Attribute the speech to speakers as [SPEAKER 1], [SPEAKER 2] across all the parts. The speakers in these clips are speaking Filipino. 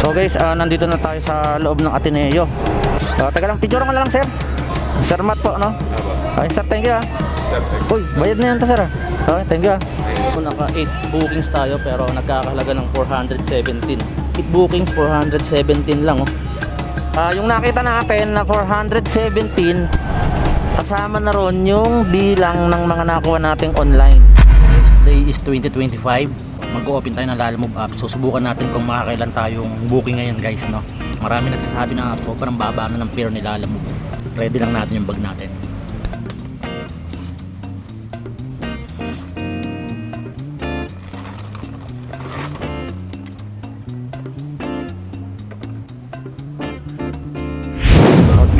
[SPEAKER 1] So guys, ah, nandito na tayo sa loob ng Ateneo. Uh, taga lang, picture nga lang sir. Sir Matt po, no? Okay, sir, thank you ah. Uy, bayad na yan to sir ah. Okay, thank you ah.
[SPEAKER 2] So, naka 8 bookings tayo pero nagkakahalaga ng 417. 8 bookings, 417 lang oh.
[SPEAKER 1] Ah, yung nakita natin na 417, kasama na ron yung bilang ng mga nakuha nating online.
[SPEAKER 2] Today is 2025. Mag-open tayo ng Lalamove app. So subukan natin kung makakailan tayong booking ngayon guys no. Marami nagsasabi na sobrang baba na ng pair ni Lalamove. Ready lang natin yung bag natin.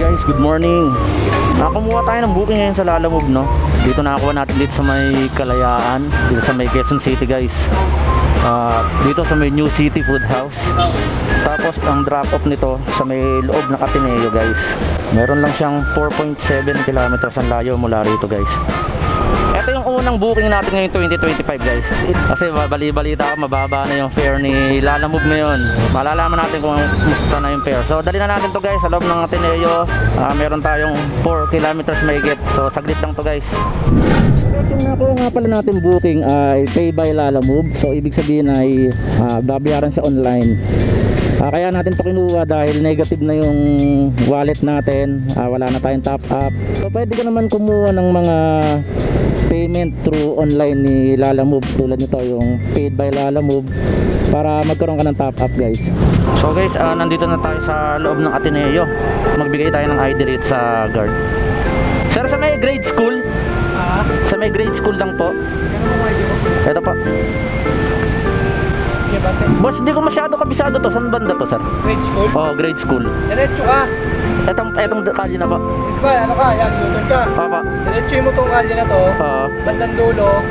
[SPEAKER 1] Guys, good morning. Nakakumuha tayo ng booking ngayon sa Lalamove, no? Dito nakakuha natin dito sa may Kalayaan, dito sa may Quezon City, guys. Ah, dito sa may New City Food House. Tapos ang drop off nito sa may loob ng Ateneo, guys. Meron lang siyang 4.7 kilometers ang layo mula rito, guys. Unang booking natin ngayong 2025 guys. Kasi bali-balita ako mababa na yung fare ni Lalamove ngayon. Malalaman natin kung musta na yung fare. So dali na natin to guys sa loob ng Ateneo. Ah, meron tayong 4 kilometers mahigit. So saglit lang to guys. Guys, yung nakuha nga pala natin booking ay pay by Lalamove. So ibig sabihin ay ah, babayaran siya online. Ah, kaya natin to kinuha dahil negative na yung wallet natin. Ah, wala na tayong top up. So pwede ka naman kumuha ng mga payment through online ni Lalamove tulad nito yung paid by Lalamove para magkaroon ka ng top up guys. So guys, ah, nandito na tayo sa loob ng Ateneo. Magbigay tayo ng ID rate sa guard. Sir, sa may grade school? Sa may grade school lang po. Ito po. Boss, hindi ko masyado kabisado to. Saan banda to, sir?
[SPEAKER 3] Grade school?
[SPEAKER 1] Oh, grade school.
[SPEAKER 3] Diretso ka.
[SPEAKER 1] Etong, etong kalye na po.
[SPEAKER 3] Di ba, ano ka, yan, luton ka.
[SPEAKER 1] Opo.
[SPEAKER 3] Diretso mo tong kalye na to.
[SPEAKER 1] Oo.
[SPEAKER 3] Bandang dulo,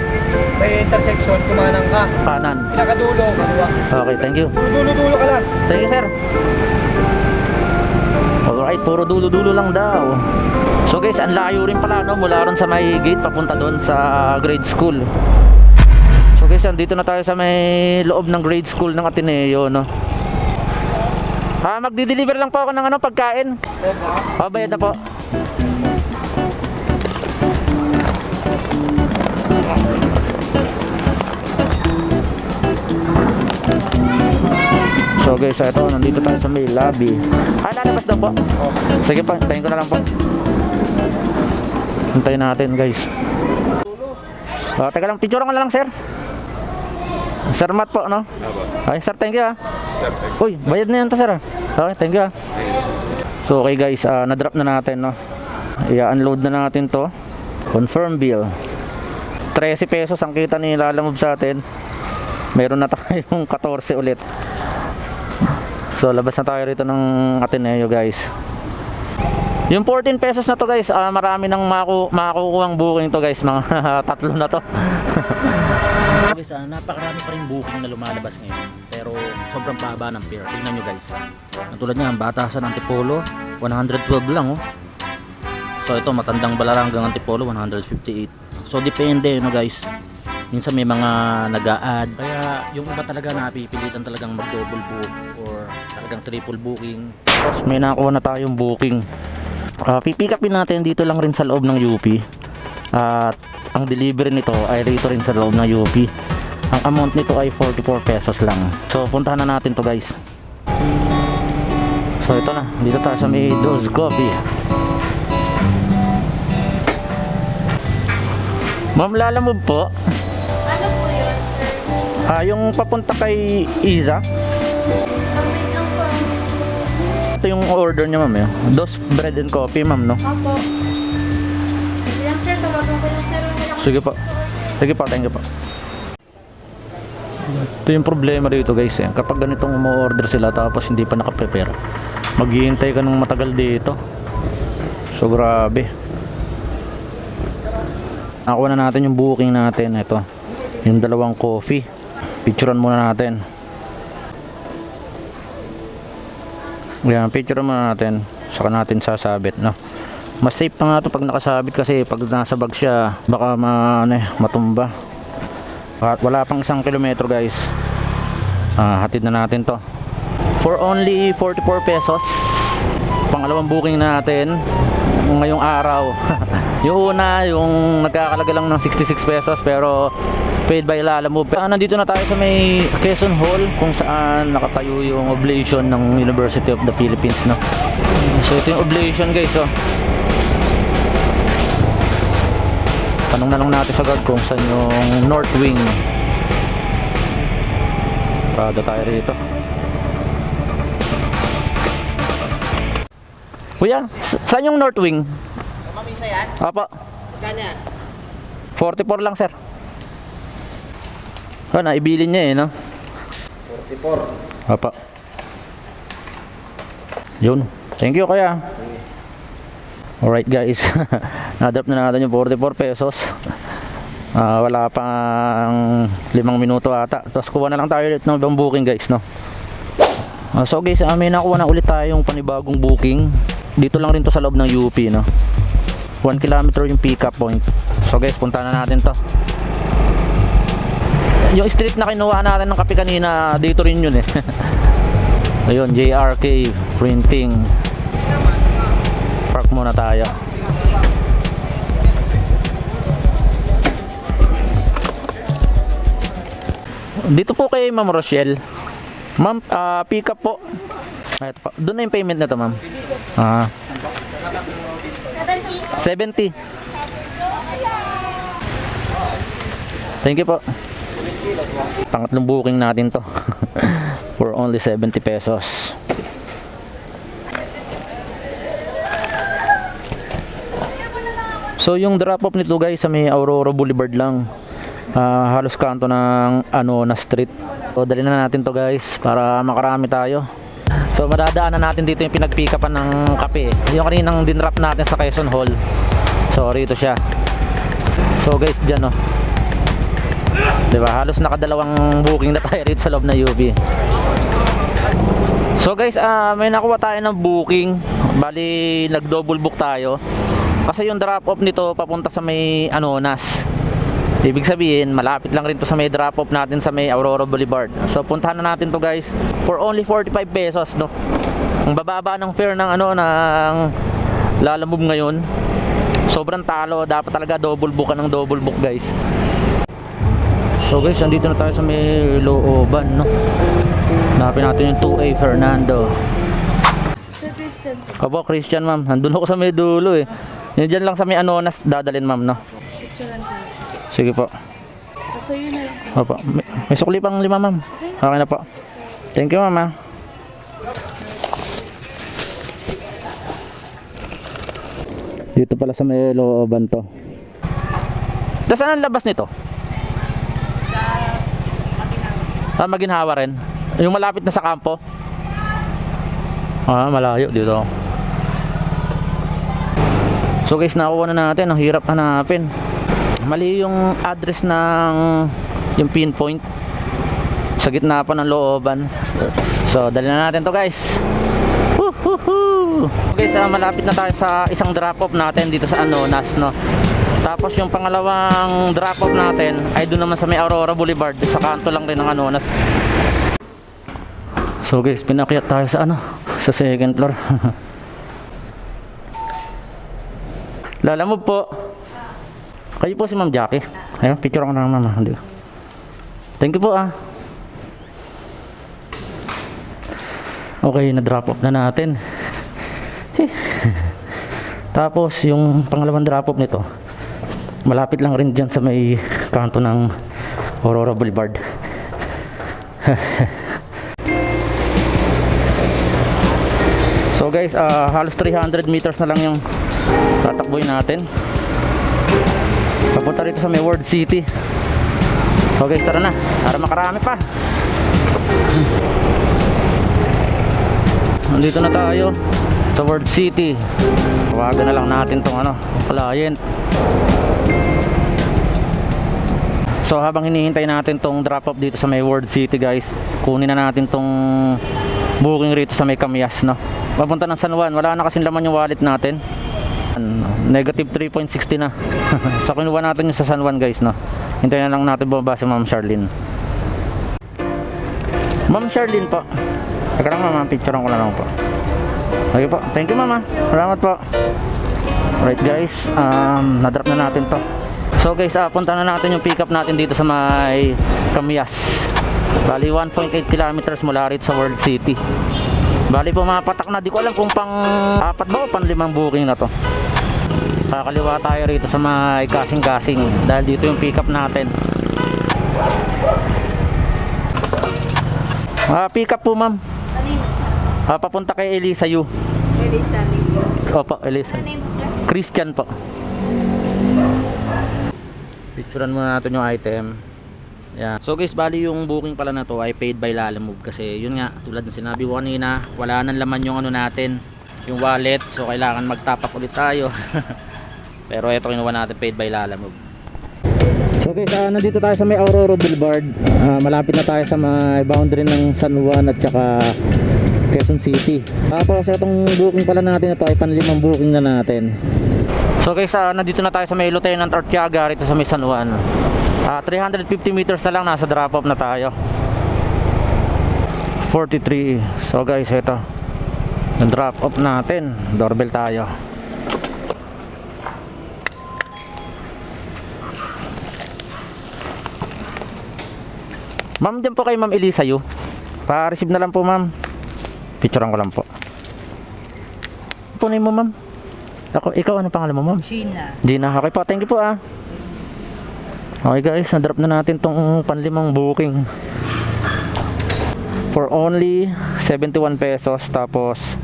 [SPEAKER 3] may intersection, kumanang ka.
[SPEAKER 1] kanan.
[SPEAKER 3] Pinakadulo, kaliwa.
[SPEAKER 1] Okay, thank you.
[SPEAKER 3] Dulo-dulo ka lang.
[SPEAKER 1] Thank you, sir. Alright, puro dulo-dulo lang daw. So guys, ang layo rin pala no, mula ron sa may gate papunta doon sa grade school. So guys, andito na tayo sa may loob ng grade school ng Ateneo, no. Ah, magdi-deliver lang po ako ng ano pagkain. Oh, bayad na po. So guys, ito, nandito tayo sa may lobby. Ah, lalabas daw po. Sige po, hintayin ko na lang po. Hintayin natin guys. Oh, teka lang, picture ko na lang sir. Sir Matt po, no? Okay, sir, thank you ah. Uy, bayad na yan to sir ah. Okay, thank you ah. So okay guys, ah, na-drop na natin, no? I-unload na natin to. Confirm bill. 13 pesos ang kita ni Lalamove sa atin. Meron na tayong 14 ulit. So labas na tayo rito ng Ateneo guys. Yung 14 pesos na to guys, ah, marami nang maku makukuha ang booking to guys, mga tatlo na to.
[SPEAKER 2] Guys, ah, napakarami pa rin booking na lumalabas ngayon. Pero sobrang baba ng pair. Tingnan nyo guys. Ang tulad niya, ang batasan Antipolo, 112 lang oh. So ito, matandang balarang hanggang Antipolo, 158. So depende, no guys. Minsan may mga nag-a-add. Kaya yung iba talaga napipilitan talagang mag-double book or talagang triple booking.
[SPEAKER 1] Tapos may nakuha na tayong booking. Uh, pipick upin natin dito lang rin sa loob ng UP. At ang delivery nito ay rito rin sa loob ng UP. Ang amount nito ay 44 pesos lang. So puntahan na natin to guys. So ito na, dito tayo sa may Dos Coffee. Ma'am Lalamove po.
[SPEAKER 4] Ano po yun?
[SPEAKER 1] Ah, yung papunta kay Iza. Ito yung order niya ma'am. eh. Dos bread and coffee ma'am no.
[SPEAKER 4] Opo. Yan sir, tawagan ko lang sir.
[SPEAKER 1] Sige po. Sige po, thank you po. Ito yung problema dito guys eh. Kapag ganitong umu-order sila tapos hindi pa nakaprepare, maghihintay ka ng matagal dito. So grabe. Nakuha na natin yung booking natin. Ito. Yung dalawang coffee. Picturean muna natin. Yan, picturean muna natin. Saka natin sasabit, no? Mas safe pa nga to pag nakasabit kasi pag nasa bag siya, baka ma, ano, eh, matumba. At wala pang isang kilometro guys. Ah, hatid na natin to. for only 44 pesos. Pangalawang booking natin ngayong araw. yung una, yung nagkakalaga lang ng 66 pesos pero paid by Lala Move. Ah, nandito na tayo sa may Quezon Hall kung saan nakatayo yung oblation ng University of the Philippines. No? So ito yung oblation guys. Oh. Tanong na lang natin sa guard kung saan yung North Wing. Parada tayo rito. Kuya, sa- saan yung North Wing?
[SPEAKER 5] Mamisa yan?
[SPEAKER 1] Apa,
[SPEAKER 5] Magkano yan?
[SPEAKER 1] 44 lang sir. Ah, naibilin niya eh, no?
[SPEAKER 5] 44.
[SPEAKER 1] Apa. Yun. Thank you kaya. Alright guys. Nadrop na natin yung 44 pesos. Ah, wala pang limang minuto ata. Tapos kuha na lang tayo ulit ng ibang booking guys, no? Ah, so guys, uh, may nakuha na ulit tayong panibagong booking. Dito lang rin to sa loob ng UP, no? 1 kilometer yung pick up point. So guys, punta na natin to. Yung street na kinuha natin ng kape kanina, dito rin yun eh. Ayun, JRK Printing. Park muna tayo. Dito po kay Ma'am Rochelle. Ma'am, ah, pick up po. Ah, ito po. Doon na yung payment na to, ma'am. Ah. 70. Thank you po. Pangatlong booking natin to. For only 70 pesos. So yung drop off nito guys sa may Aurora Boulevard lang. Ah, halos kanto ng ano na street. So dali na natin to guys para makarami tayo. So madadaanan natin dito yung pinag-pick upan ng kape. Yung kaninang dinrap natin sa Quezon Hall. So rito siya. So guys dyan oh. 'Di ba? Halos nakadalawang booking na tayo rito sa loob na UP. So guys, ah may nakuha tayo ng booking. Bali nag-double book tayo. Kasi yung drop off nito papunta sa may ano Nas. Ibig sabihin, malapit lang rin to sa may drop off natin sa may Aurora Boulevard. So puntahan na natin to guys for only 45 pesos, no. Ang bababa ng fare ng ano ng Lalamove ngayon. Sobrang talo, dapat talaga double book ka ng double book, guys. So guys, andito na tayo sa may looban, no. Hanapin natin yung 2A Fernando.
[SPEAKER 4] Sir Christian,
[SPEAKER 1] Opo, Christian ma'am. Nandun ako sa may dulo eh. Yan dyan lang sa may Anonas dadalhin ma'am, no? Sige po.
[SPEAKER 4] So yun na lang.
[SPEAKER 1] Opo. May, may sukli pang lima ma'am. Okay na po. Thank you ma'am. ah. Dito pala sa may looban to. Da saan ang labas nito? Sa Maginhawa rin. Yung malapit na sa kampo. Ah, malayo dito. So guys, nakuha na natin. Ang hirap hanapin. Mali yung address ng yung pinpoint sa gitna pa ng looban. So, dali na natin to guys. Woohoo! Guys, ah, malapit na tayo sa isang drop-off natin dito sa ano, Nas, no? Tapos yung pangalawang drop-off natin ay doon naman sa may Aurora Boulevard. Sa kanto lang rin ng ano, Nas. So guys, pinakyat tayo sa ano, sa second floor. Lalamove po. Kayo po si Ma'am Jackie. Ayun, picture ko na mama. Hindi. Thank you po ah. Okay, na-drop off na natin. Tapos, yung pangalawang drop off nito, malapit lang rin dyan sa may kanto ng Aurora Boulevard. so guys, ah, halos 300 meters na lang yung tatakboy natin. Papunta rito sa may World City. Okay, tara na. Para makarami pa. Nandito na tayo sa World City. Tawagan na lang natin tong ano, client. So habang hinihintay natin tong drop off dito sa may World City guys, kunin na natin tong booking rito sa may Camias no. Papunta ng San Juan, wala na kasing laman yung wallet natin. Negative 3.60 na. so kinuha natin yung sa San Juan guys no. Hintayin na lang natin bumaba si Ma'am Charlene. Ma'am Charlene po. Teka lang mama, picturean ko na lang po. Okay po. Thank you mama. Salamat po. Right guys, um, na-drop na natin to. So guys, ah, punta na natin yung pickup natin dito sa may Camias. Bali 1.8 kilometers mula rito sa World City. Bali pumapatak na, di ko alam kung pang apat ba o pang limang booking na to. Kakaliwa tayo rito sa may kasing-kasing dahil dito yung pickup natin. Ah, pickup po ma'am. Ah, papunta kay Elisa Yu.
[SPEAKER 4] Pwede sa amin.
[SPEAKER 1] Opo, Elisa.
[SPEAKER 4] Ano name mo, sir?
[SPEAKER 1] Christian po.
[SPEAKER 2] Picturean muna natin yung item. Yan. So guys, bali yung booking pala na to ay paid by Lalamove kasi yun nga, tulad ng sinabi ko kanina, wala nang laman yung ano natin, yung wallet. So kailangan mag-top up ulit tayo. Pero ito kinuha natin paid by Lalamove.
[SPEAKER 1] So guys, ah, nandito tayo sa may Aurora Boulevard. Ah, malapit na tayo sa may boundary ng San Juan at saka Quezon City. Tapos itong booking pala natin ito ay panlimang booking na natin. So guys, ah, nandito na tayo sa may Lieutenant Ortiaga rito sa may San Juan. Ah, 350 meters na lang nasa drop off na tayo. 43. So guys, ito. Yung drop off natin. Doorbell tayo. Ma'am, dyan po kay Ma'am Elisa yu. Pa-receive na lang po, ma'am. Picturean ko lang po. Punin mo, ma'am. Ako, ikaw, ano pangalan mo, ma'am?
[SPEAKER 6] Gina.
[SPEAKER 1] Gina, okay po. Thank you po, ah. Okay, guys. Na-drop na natin tong panlimang booking. For only 71 pesos. Tapos,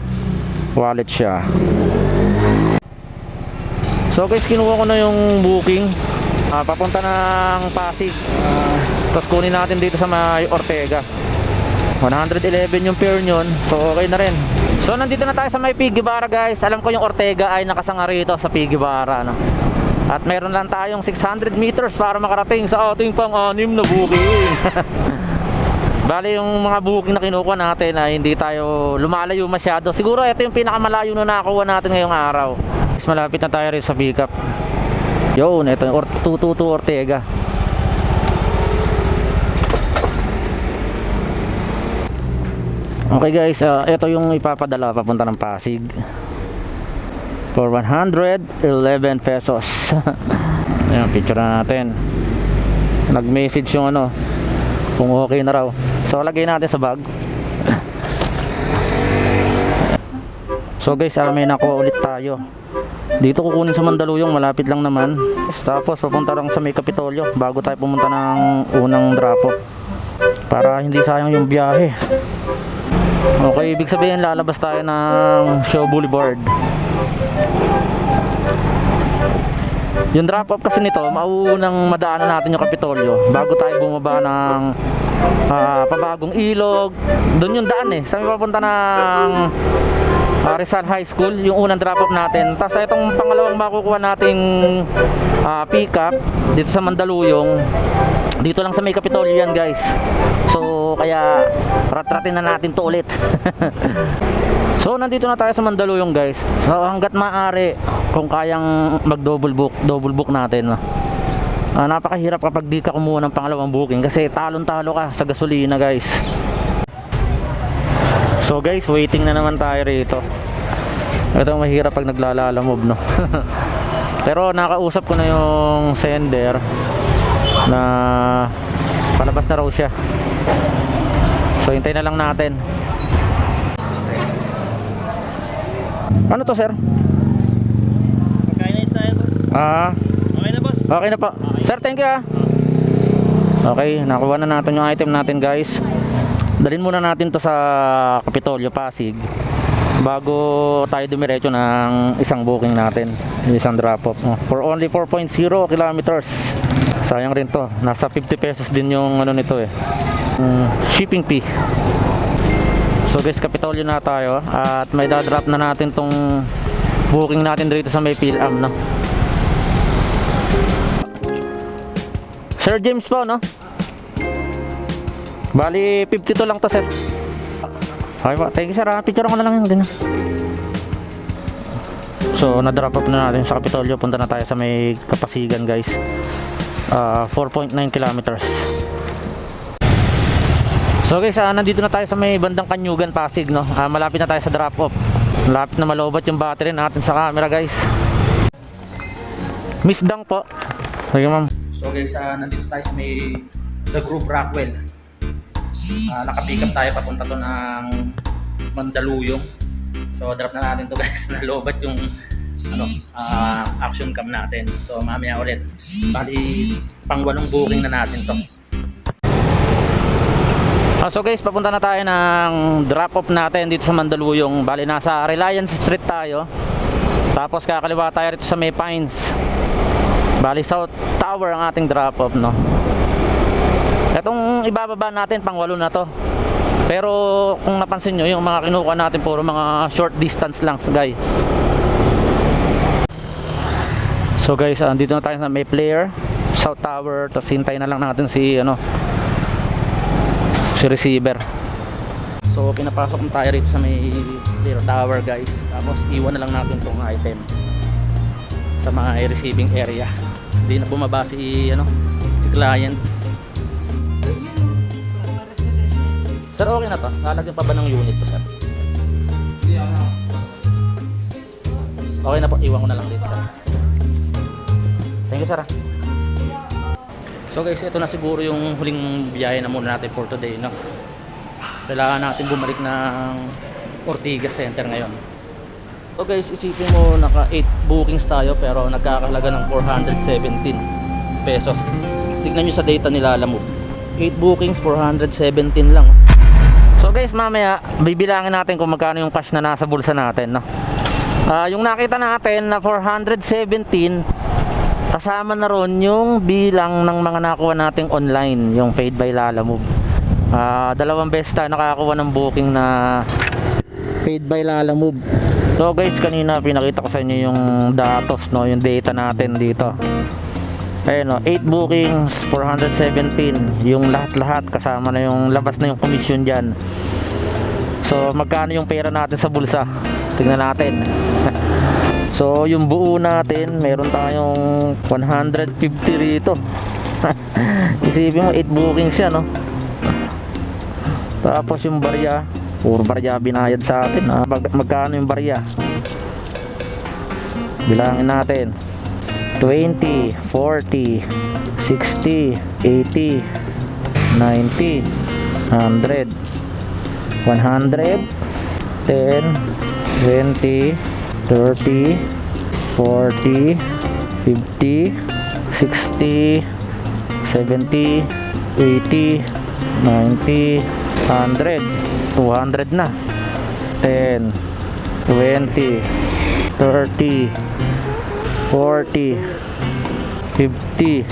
[SPEAKER 1] wallet siya. So, guys, kinuha ko na yung booking. Ah, papunta ng Pasig. Ah, tapos kunin natin dito sa may Ortega. 111 yung fare nyon. So okay na rin. So nandito na tayo sa may Pigibara guys. Alam ko yung Ortega ay nakasanga rito sa Pigibara. No? At meron lang tayong 600 meters para makarating sa ating pang-anim na booking. Bali yung mga booking na kinukuha natin ay hindi tayo lumalayo masyado. Siguro ito yung pinakamalayo na nakakuha natin ngayong araw. Mas malapit na tayo rin sa pickup. Yun, ito yung Or- 222 Ortega. Okay guys, ah, ito yung ipapadala papunta ng Pasig. For 111 pesos. Ayan, picture na natin. Nag-message yung ano, kung okay na raw. So, lagay natin sa bag. So guys, may nakuha ulit tayo. Dito kukunin sa Mandaluyong, malapit lang naman. Tapos papunta lang sa may Kapitolyo bago tayo pumunta ng unang drop off. Para hindi sayang yung biyahe. Okay, ibig sabihin lalabas tayo ng Show Boulevard. Yung drop off kasi nito, mauunang madaanan natin yung Kapitolyo bago tayo bumaba ng ah, pabagong ilog. Doon yung daan eh. Sa papunta ng ah, Rizal High School, yung unang drop off natin. Tapos itong pangalawang makukuha nating ah, pick up dito sa Mandaluyong. Dito lang sa may Kapitolyo yan guys. So kaya ratratin na natin to ulit. so nandito na tayo sa Mandaluyong guys. So hanggat maaari kung kayang mag double book, double book natin. Ah, napakahirap kapag di ka kumuha ng pangalawang booking kasi talon-talo ka sa gasolina guys. So guys, waiting na naman tayo rito. Ito mahirap pag naglalalamove no. Pero nakausap ko na yung sender na palabas na raw siya. So hintay na lang natin. Ano to sir?
[SPEAKER 3] Pagkain na tayo, boss.
[SPEAKER 1] Ah,
[SPEAKER 3] Okay na, boss.
[SPEAKER 1] okay na po. Sir, thank you ah. Okay, nakuha na natin yung item natin guys. Dalhin muna natin to sa Kapitolyo, Pasig bago tayo dumiretso ng isang booking natin isang drop off no? for only 4.0 kilometers sayang rin to nasa 50 pesos din yung ano nito eh shipping fee so guys Kapitolyo na tayo at may dadrop na natin tong booking natin dito sa may PILAM no? Sir James po no? Bali 52 lang to sir Okay po, thank you sir ha. Picture ko na lang yung din. So, na-drop off na natin sa Kapitolyo. Punta na tayo sa may Kapasigan guys. Ah, 4.9 kilometers. So guys, ah, nandito na tayo sa may bandang Kanyugan, Pasig, no? Ah, malapit na tayo sa drop off. Malapit na malobat yung battery natin sa camera, guys. Miss Dang po. Sige, ma'am.
[SPEAKER 2] So guys, ah, nandito tayo sa may The Group Rockwell. Uh, nakapick up tayo papunta to ng Mandaluyong. So drop na natin to guys. Nalobat yung ano, ah, action cam natin. So mamaya ulit. Bali, pang walong booking na natin to.
[SPEAKER 1] Ah, so guys, papunta na tayo ng drop off natin dito sa Mandaluyong. Bali, nasa Reliance Street tayo. Tapos kakaliwa tayo rito sa May Pines. Bali, South Tower ang ating drop off, no? Itong ibababa natin, pang na to. Pero kung napansin nyo, yung mga kinukuha natin puro mga short distance lang, guys. So guys, andito na tayo sa May Player, South Tower. Tapos hintay na lang natin si, ano, si receiver. So pinapasok na tayo rito sa may Clear Tower guys. Tapos iwan na lang natin tong item sa mga receiving area. Hindi na bumaba si ano si client. Sir, okay na to? Lalagyan pa ba ng unit to, sir? Okay na po, iwan ko na lang dito, sir. Thank you, sir. So guys, ito na siguro yung huling biyahe na muna natin for today, no? Kailangan natin bumalik ng Ortigas Center ngayon. So guys, isipin mo naka 8 bookings tayo pero nagkakahalaga ng 417 pesos. Tignan nyo sa data nila alam mo. 8 bookings, 417 lang. So guys, mamaya bibilangin natin kung magkano yung cash na nasa bulsa natin, no? Ah, yung nakita natin na 417 kasama na ron yung bilang ng mga nakuha nating online yung paid by Lalamove. Ah, dalawang beses tayo nakakakuha ng booking na paid by Lalamove. So guys kanina pinakita ko sa inyo yung datos no yung data natin dito. Ayun no 8 bookings 417 yung lahat lahat kasama na yung labas na yung commission dyan. So magkano yung pera natin sa bulsa? Tingnan natin So yung buo natin, meron tayong 150 rito. Isipin mo 8 bookings yan, no? Tapos yung barya, puro barya binayad sa atin. Ah. Mag- magkano yung barya? Bilangin natin. 20, 40, 60, 80, 90, 100, 100, 10, 20, 30, 40, 50, 60, 70, 80, 90, 100, 200 na. 10, 20, 30, 40, 50,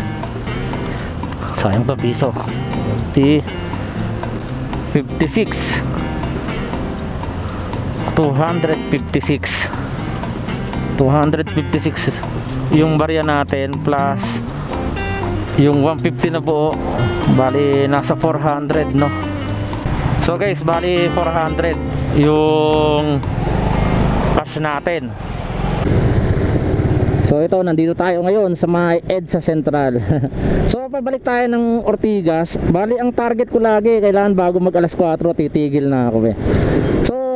[SPEAKER 1] sayang pa piso. 50, 56, 256 256 yung barya natin plus yung 150 na buo bali nasa 400 no so guys bali 400 yung cash natin So ito, nandito tayo ngayon sa may EDSA Central. so pabalik tayo ng Ortigas. Bali ang target ko lagi, kailangan bago mag alas 4, titigil na ako eh.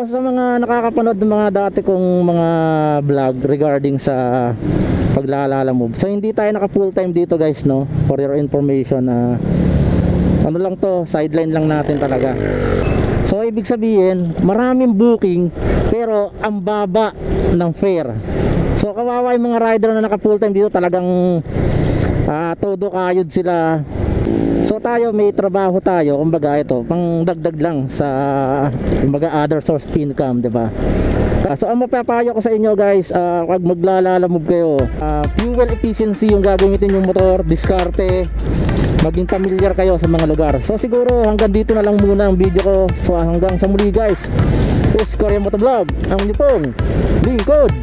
[SPEAKER 1] Sa mga nakakapanood ng mga dati kong mga vlog regarding sa paglalala move. So hindi tayo naka full time dito guys no. For your information na ano lang to, sideline lang natin talaga. So ibig sabihin, maraming booking pero ang baba ng fare. So kawawa yung mga rider na naka full time dito talagang ah, todo kayod sila. So tayo may trabaho tayo, kumbaga ito, pang dagdag lang sa kumbaga other source income, 'di ba? Ah, so ang mapapayo ko sa inyo guys, ah, pag maglalalamove kayo, ah, fuel efficiency yung gagamitin yung motor, diskarte, maging familiar kayo sa mga lugar. So siguro hanggang dito na lang muna ang video ko. So hanggang sa muli guys. Is Korea Motovlog, ang inyong pong lingkod.